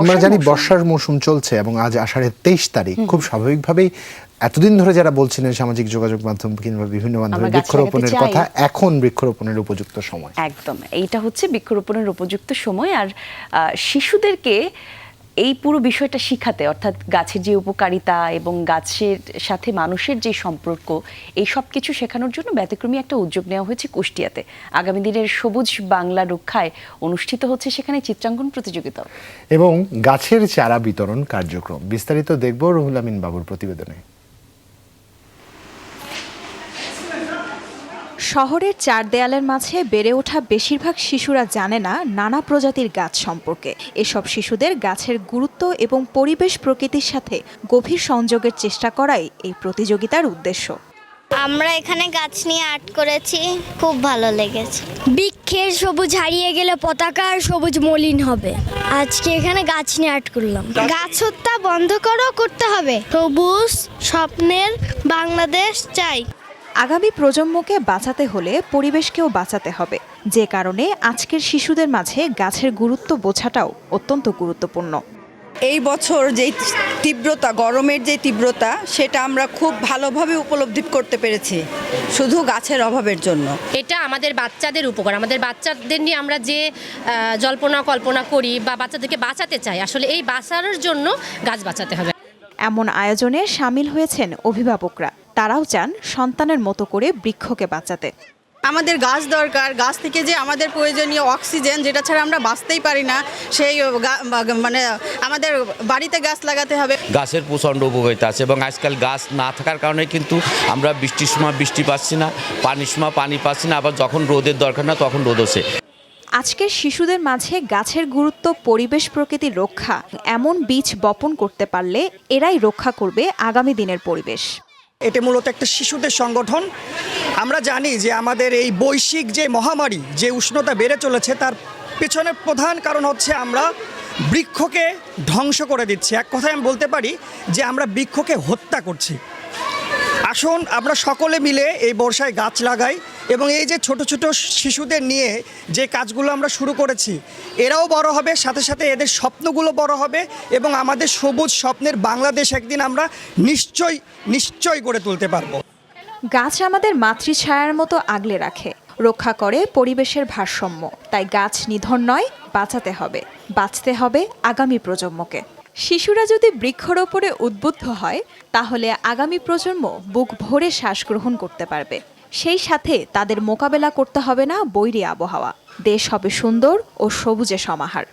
আমরা জানি বর্ষার মৌসুম চলছে এবং আজ আষাঢ়ের তেইশ তারিখ। খুব স্বাভাবিকভাবেই এতদিন ধরে যারা বলছিলেন সামাজিক যোগাযোগ মাধ্যম কিংবা বিভিন্ন মাধ্যমে বৃক্ষরোপণের কথা এখন বৃক্ষরোপণের উপযুক্ত সময়। একদম। এইটা হচ্ছে বৃক্ষরোপণের উপযুক্ত সময়। আর শিশুদেরকে এই পুরো বিষয়টা শিখাতে, অর্থাৎ গাছের যে উপকারিতা এবং গাছের সাথে মানুষের যে সম্পর্ক, এই সব কিছু শেখানোর জন্য ব্যতিক্রমী একটা উদ্যোগ নেওয়া হয়েছে কুষ্টিয়াতে। আগামী দিনের সবুজ বাংলা রক্ষায় অনুষ্ঠিত হচ্ছে সেখানে চিত্রাঙ্কন প্রতিযোগিতা। এবং গাছের চারা বিতরণ কার্যক্রম। বিস্তারিত দেখব রহুল আমিন বাবুর প্রতিবেদনে। শহরের চার দেয়ালের মাঝে বেড়ে ওঠা বেশিরভাগ শিশুরা জানে না নানা প্রজাতির গাছ সম্পর্কে। এসব শিশুদের গাছের গুরুত্ব এবং পরিবেশ প্রকৃতির সাথে গভীর সংযোগের চেষ্টা করাই এই প্রতিযোগিতার উদ্দেশ্য। আমরা এখানে গাছ নিয়ে আর্ট করেছি, খুব ভালো লেগেছে। বৃক্ষের সবুজ হারিয়ে গেলে পতাকার সবুজ মলিন হবে। আজকে এখানে গাছ নিয়ে আর্ট করলাম। গাছ হত্যা বন্ধ করো, করতে হবে। সবুজ স্বপ্নের বাংলাদেশ চাই। আগামী প্রজন্মকে বাঁচাতে হলে পরিবেশকেও বাঁচাতে হবে। যে কারণে আজকের শিশুদের মাঝে গাছের গুরুত্ব বোঝাটাও অত্যন্ত গুরুত্বপূর্ণ। এই বছর যেই তীব্রতা গরমের যে তীব্রতা সেটা আমরা খুব ভালোভাবে উপলব্ধি করতে পেরেছি শুধু গাছের অভাবের জন্য। এটা আমাদের বাচ্চাদের উপকার। আমাদের বাচ্চাদের নিয়ে আমরা যে জল্পনা কল্পনা করি বা বাচ্চাদেরকে বাঁচাতে চাই আসলে এই বাঁচানোর জন্য গাছ বাঁচাতে হবে। এমন আয়োজনে সামিল হয়েছেন অভিভাবকরা। তারাও চান সন্তানের মতো করে বৃক্ষকে বাঁচাতে। আমাদের গাছ দরকার গাছ থেকে যে আমাদের প্রয়োজনীয় অক্সিজেন যেটা ছাড়া আমরা বাঁচতেই পারি না সেই মানে আমাদের বাড়িতে গাছ লাগাতে হবে। গাছের প্রচণ্ড উপকারিতা আছে এবং আজকাল গাছ না থাকার কারণে কিন্তু আমরা বৃষ্টির সময় বৃষ্টি পাচ্ছি না পানির সময় পানি পাচ্ছি না আবার যখন রোদের দরকার না তখন রোদ হচ্ছে আজকের শিশুদের মাঝে গাছের গুরুত্ব পরিবেশ প্রকৃতির রক্ষা এমন বীজ বপন করতে পারলে এরাই রক্ষা করবে আগামী দিনের পরিবেশ। এটা মূলত একটা শিশুদের সংগঠন। আমরা জানি যে আমাদের এই বৈশ্বিক যে মহামারী, যে উষ্ণতা বেড়ে চলেছে, তার পেছনের প্রধান কারণ হচ্ছে আমরা বৃক্ষকে ধ্বংস করে দিচ্ছি। এক কথায় আমি বলতে পারি যে আমরা বৃক্ষকে হত্যা করছি। আসুন, আমরা সকলে মিলে এই বর্ষায় গাছ লাগাই। এবং এই যে ছোট ছোট শিশুদের নিয়ে যে কাজগুলো আমরা শুরু করেছি, এরাও বড় হবে, সাথে সাথে এদের স্বপ্নগুলো বড় হবে এবং আমাদের সবুজ স্বপ্নের বাংলাদেশ একদিন আমরা নিশ্চয়ই নিশ্চয় গড়ে তুলতে পারব। গাছ আমাদের মাতৃছায়ার মতো আগলে রাখে, রক্ষা করে পরিবেশের ভারসাম্য। তাই গাছ নিধন নয়, বাঁচাতে হবে। বাঁচতে হবে আগামী প্রজন্মকে। শিশুরা যদি বৃক্ষরোপণে উদ্বুদ্ধ হয়, তাহলে আগামী প্রজন্ম বুক ভরে শ্বাস গ্রহণ করতে পারবে। সেই সাথে তাদের মোকাবেলা করতে হবে না বৈরী আবহাওয়া। দেশ হবে সুন্দর ও সবুজে সমাহার।